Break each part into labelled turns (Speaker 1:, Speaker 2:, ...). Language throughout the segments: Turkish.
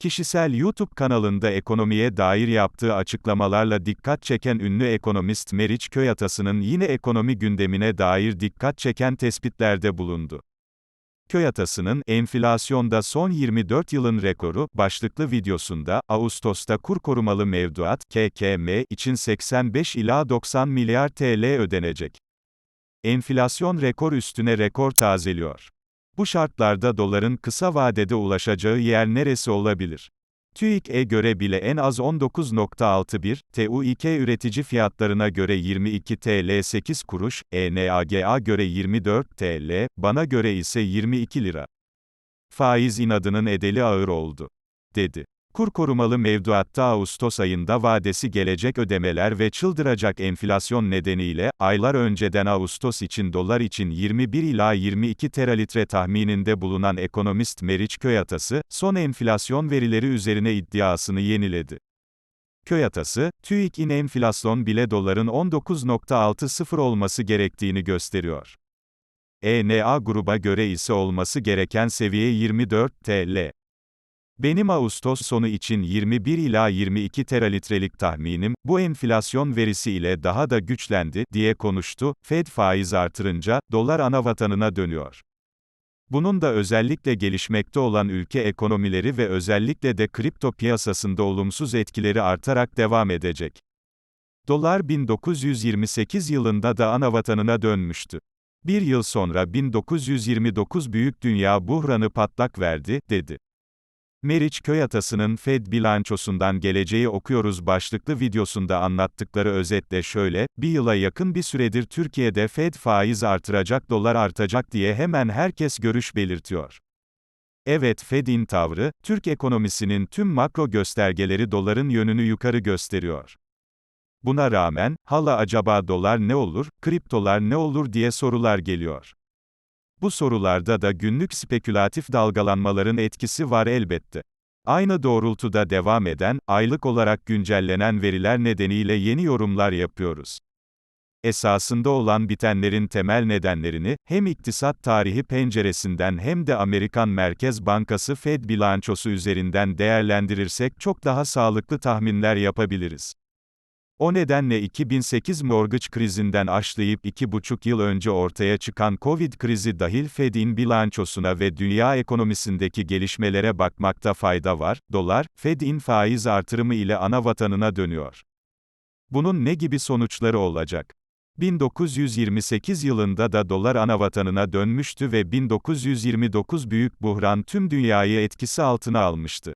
Speaker 1: Kişisel YouTube kanalında ekonomiye dair yaptığı açıklamalarla dikkat çeken ünlü ekonomist Meriç Köyatası'nın yine ekonomi gündemine dair dikkat çeken tespitlerde bulundu. Köyatası'nın enflasyonda son 24 yılın rekoru başlıklı videosunda Ağustos'ta kur korumalı mevduat KKM için 85 ila 90 milyar TL ödenecek. Enflasyon rekor üstüne rekor tazeliyor. Bu şartlarda doların kısa vadede ulaşacağı yer neresi olabilir? TÜİK'e göre bile en az 19.61, TÜİK üretici fiyatlarına göre 22 TL 8 kuruş, ENAG'a göre 24 TL, bana göre ise 22 lira. Faiz inadının edeli ağır oldu, dedi. Kur korumalı mevduatta Ağustos ayında vadesi gelecek ödemeler ve çıldıracak enflasyon nedeniyle, aylar önceden Ağustos için dolar için 21 ila 22 teralitre tahmininde bulunan ekonomist Meriç Köyatası, son enflasyon verileri üzerine iddiasını yeniledi. Köyatası, TÜİK'in enflasyon bile doların 19.60 olması gerektiğini gösteriyor. ENA gruba göre ise olması gereken seviye 24 TL. Benim Ağustos sonu için 21 ila 22 teralitrelik tahminim, bu enflasyon verisi ile daha da güçlendi, diye konuştu, Fed faiz artırınca, dolar ana vatanına dönüyor. Bunun da özellikle gelişmekte olan ülke ekonomileri ve özellikle de kripto piyasasında olumsuz etkileri artarak devam edecek. Dolar 1928 yılında da ana vatanına dönmüştü. Bir yıl sonra 1929 büyük dünya buhranı patlak verdi, dedi. Meriç Köyatası'nın Fed bilançosundan geleceği okuyoruz başlıklı videosunda anlattıkları özetle şöyle, bir yıla yakın bir süredir Türkiye'de Fed faiz artıracak dolar artacak diye hemen herkes görüş belirtiyor. Evet Fed'in tavrı, Türk ekonomisinin tüm makro göstergeleri doların yönünü yukarı gösteriyor. Buna rağmen, hala acaba dolar ne olur, kriptolar ne olur diye sorular geliyor. Bu sorularda da günlük spekülatif dalgalanmaların etkisi var elbette. Aynı doğrultuda devam eden, aylık olarak güncellenen veriler nedeniyle yeni yorumlar yapıyoruz. Esasında olan bitenlerin temel nedenlerini, hem iktisat tarihi penceresinden hem de Amerikan Merkez Bankası Fed bilançosu üzerinden değerlendirirsek çok daha sağlıklı tahminler yapabiliriz. O nedenle 2008 mortgage krizinden iki buçuk yıl önce ortaya çıkan Covid krizi dahil Fed'in bilançosuna ve dünya ekonomisindeki gelişmelere bakmakta fayda var. Dolar, Fed'in faiz artırımı ile ana vatanına dönüyor. Bunun ne gibi sonuçları olacak? 1928 yılında da dolar ana vatanına dönmüştü ve 1929 büyük buhran tüm dünyayı etkisi altına almıştı.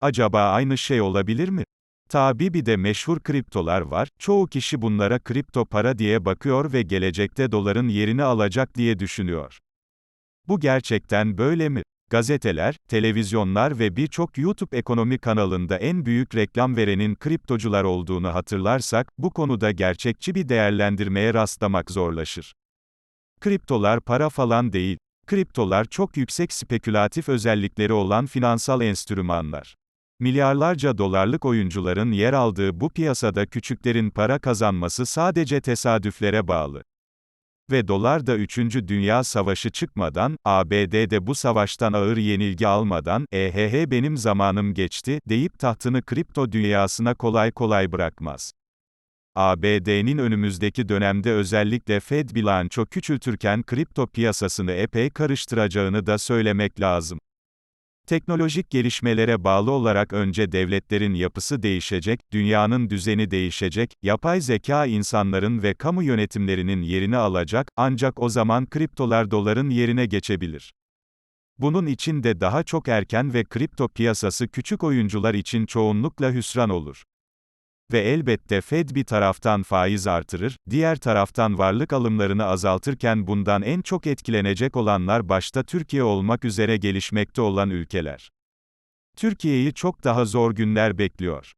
Speaker 1: Acaba aynı şey olabilir mi? Tabi bir de meşhur kriptolar var, çoğu kişi bunlara kripto para diye bakıyor ve gelecekte doların yerini alacak diye düşünüyor. Bu gerçekten böyle mi? Gazeteler, televizyonlar ve birçok YouTube ekonomi kanalında en büyük reklam verenin kriptocular olduğunu hatırlarsak, bu konuda gerçekçi bir değerlendirmeye rastlamak zorlaşır. Kriptolar para falan değil. Kriptolar çok yüksek spekülatif özellikleri olan finansal enstrümanlar. Milyarlarca dolarlık oyuncuların yer aldığı bu piyasada küçüklerin para kazanması sadece tesadüflere bağlı. Ve dolar da 3. Dünya Savaşı çıkmadan, ABD'de bu savaştan ağır yenilgi almadan, EHH benim zamanım geçti, deyip tahtını kripto dünyasına kolay kolay bırakmaz. ABD'nin önümüzdeki dönemde özellikle Fed bilanço küçültürken kripto piyasasını epey karıştıracağını da söylemek lazım. Teknolojik gelişmelere bağlı olarak önce devletlerin yapısı değişecek, dünyanın düzeni değişecek, yapay zeka insanların ve kamu yönetimlerinin yerini alacak, ancak o zaman kriptolar doların yerine geçebilir. Bunun için de daha çok erken ve kripto piyasası küçük oyuncular için çoğunlukla hüsran olur. Ve elbette Fed bir taraftan faiz artırır, diğer taraftan varlık alımlarını azaltırken bundan en çok etkilenecek olanlar başta Türkiye olmak üzere gelişmekte olan ülkeler. Türkiye'yi çok daha zor günler bekliyor.